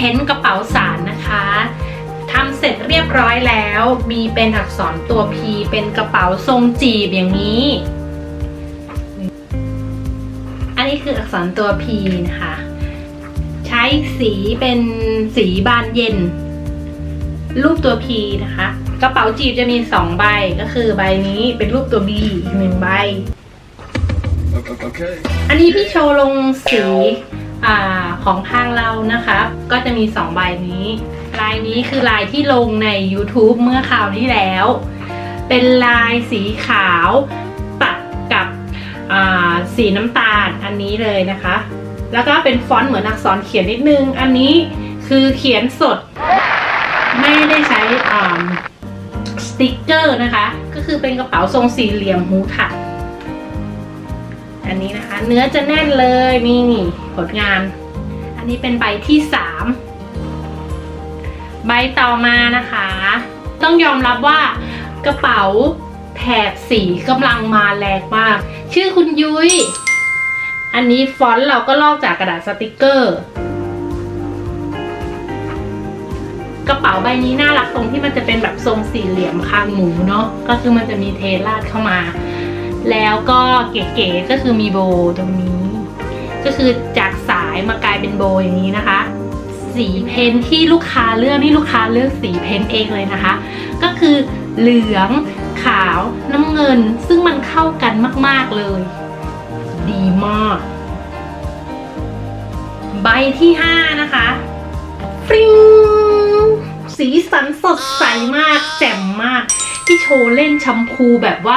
มีเพ้นท์กระเป๋าสารนะคะทำเสร็จเรียบร้อยแล้ว มีเป็นอักษรตัว P เป็นกระเป๋าทรงจีบอย่างนี้ อันนี้คืออักษรตัว P นะคะ ใช้สีเป็นสีบานเย็น รูปตัว P นะคะ กระเป๋าจีบจะมี2ใบก็คือใบนี้เป็นรูปตัว B อีกหนึ่งใบ Okay. อันนี้พี่โชว์ลงสีอ่า ของทางเรานะคะ ก็จะมี 2 ใบนี้ ลายนี้คือลายที่ลงใน YouTube เมื่อคราวที่แล้ว เป็นลายสีขาวตัดกับอ่าสีน้ำตาลอันนี้เลยนะคะ แล้วก็เป็นฟอนต์เหมือนอักษรเขียนนิดนึง อันนี้คือเขียนสด ไม่ได้ใช้อ่าสติกเกอร์นะคะ ก็คือเป็นกระเป๋าทรงสี่เหลี่ยมหูถักอันนี้นะคะ เนื้อจะแน่นเลยนี่ผลงาน อันนี้เป็นใบที่สามใบต่อมานะคะ ต้องยอมรับว่ากระเป๋าแถบสีกำลังมาแรงมาก ชื่อคุณยุ้ย อันนี้ฟอนต์เราก็ลอกจากกระดาษสติกเกอร์ กระเป๋าใบนี้น่ารักตรงที่มันจะเป็นแบบทรงสี่เหลี่ยมคางหมูเนาะ ก็คือมันจะมีเทราดเข้ามา แล้วก็เก๋ๆก็คือมีโบตรงนี้ ก็คือจาก มากลายเป็นโบอย่างนี้นะคะ สีเพนท์ที่ลูกค้าเลือกนี่ลูกค้าเลือกสีเพนท์เองเลยนะคะ ก็คือเหลืองขาวน้ำเงินซึ่งมันเข้ากันมาก ๆเลย ดีมาก ใบที่ห้านะคะฟริงสีสันสดใสมากแจ่มมาก ที่โชว์เล่นแชมพูแบบว่า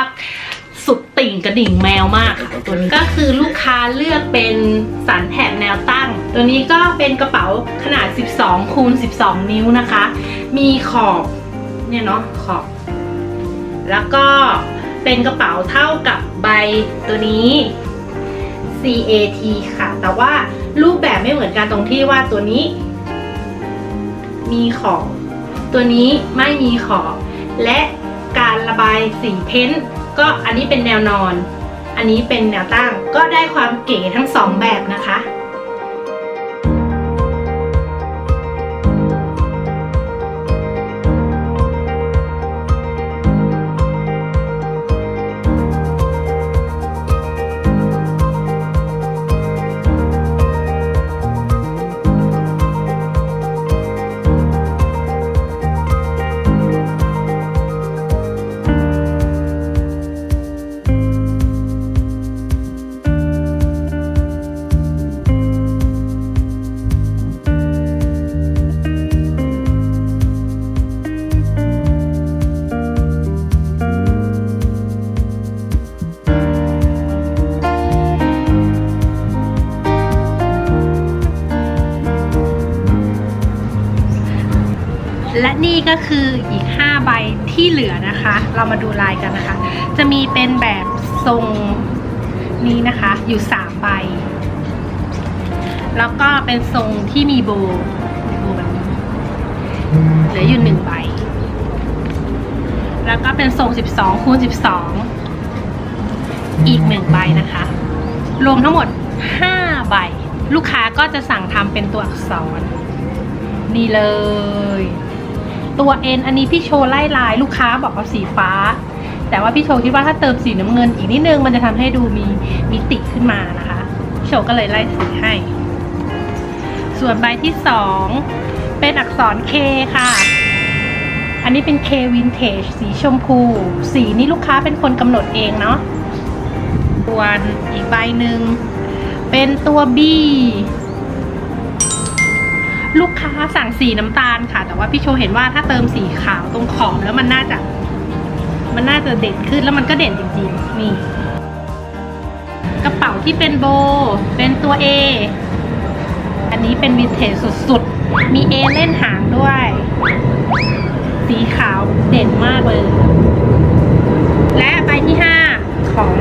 ติ่งกระดิ่งแมวมากค่ะตัวนี้ก็คือลูกค้าเลือกเป็นสันแถบแนวตั้ง ตัวนี้ก็เป็นกระเป๋าขนาด 12 คูณ 12 นิ้วนะคะ มีขอบเนี่ยเนาะขอบ แล้วก็เป็นกระเป๋าเท่ากับใบตัวนี้ CAT ค่ะ แต่ว่ารูปแบบไม่เหมือนกันตรงที่ว่าตัวนี้ มีขอบ ตัวนี้ไม่มีขอบ และการระบายสีเพ้นท์ ก็อันนี้เป็นแนวนอน อันนี้เป็นแนวตั้งก็ได้ความเก๋ทั้งสองแบบนะคะ และนี่ก็คืออีก 5 ใบที่เหลือนะคะ เรามาดูลายกันนะคะ จะมีเป็นแบบทรงนี้นะคะอยู่ 3 ใบ แล้วก็เป็นทรงที่มีโบโบแบบนี้เหลืออยู่1ใบ แล้วก็เป็นทรง 12คูณ12 อีก1ใบนะคะ รวมทั้งหมด 5 ใบ ลูกค้าก็จะสั่งทำเป็นตัวอักษร นี่เลย ตัว N อันนี้พี่โชว์ไล่ลายลูกค้าบอกเอาสีฟ้า แต่ว่าพี่โชว์คิดว่าถ้าเติมสีน้ำเงินอีกนิดนึงมันจะทำให้ดูมีมิติขึ้นมานะคะโชว์ก็เลยไล่สีให้ ส่วนใบที่สองเป็นอักษร K ค่ะ อันนี้เป็น K Vintage สีชมพู สีนี้ลูกค้าเป็นคนกำหนดเองเนาะส่วนอีกใบหนึ่งเป็นตัว B ลูกค้าสั่งสีน้ำตาลค่ะ แต่ว่าพี่โชเห็นว่าถ้าเติมสีขาวตรงขอบแล้วมันน่าจะ มันน่าจะเด่นขึ้นแล้วมันก็เด่นจริงๆนี่กระเป๋าที่เป็นโบ เป็นตัว A อันนี้เป็นวินเทจสุดๆ มี A เล่นหางด้วย สีขาวเด่นมากเลย และใบที่ 5 ของ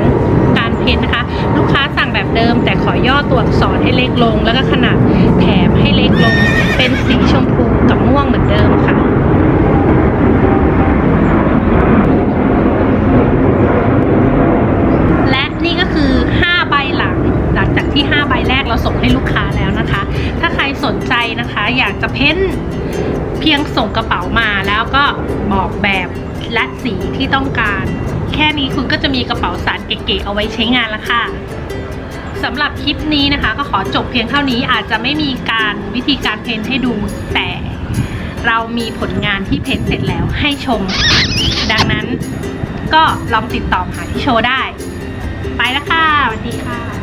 การเพ้นท์นะคะ ลูกค้าสั่งแบบเดิม แต่ขอย่อตัวอักษรให้เล็กลง แล้วก็ขนาดแถบให้เล็กลง เป็นสีชมพูกับม่วงเหมือนเดิมค่ะและนี่ก็คือ 5 ใบหลัง หลังจากที่ 5 ใบแรกเราส่งให้ลูกค้าแล้วนะคะ ถ้าใครสนใจนะคะ อยากจะเพ้นเพียงส่งกระเป๋ามาแล้วก็บอกแบบและสีที่ต้องการ แค่นี้คุณก็จะมีกระเป๋าสารเก๋ๆเอาไว้ใช้งานแล้วค่ะสำหรับคลิปนี้นะคะ ก็ขอจบเพียงเท่านี้อาจจะไม่มีการวิธีการเพ้นให้ดูแต่เรามีผลงานที่เพ้นเสร็จแล้วให้ชม ดังนั้นก็ลองติดต่อหาที่โชว์ได้ ไปแล้วค่ะสวัสดีค่ะ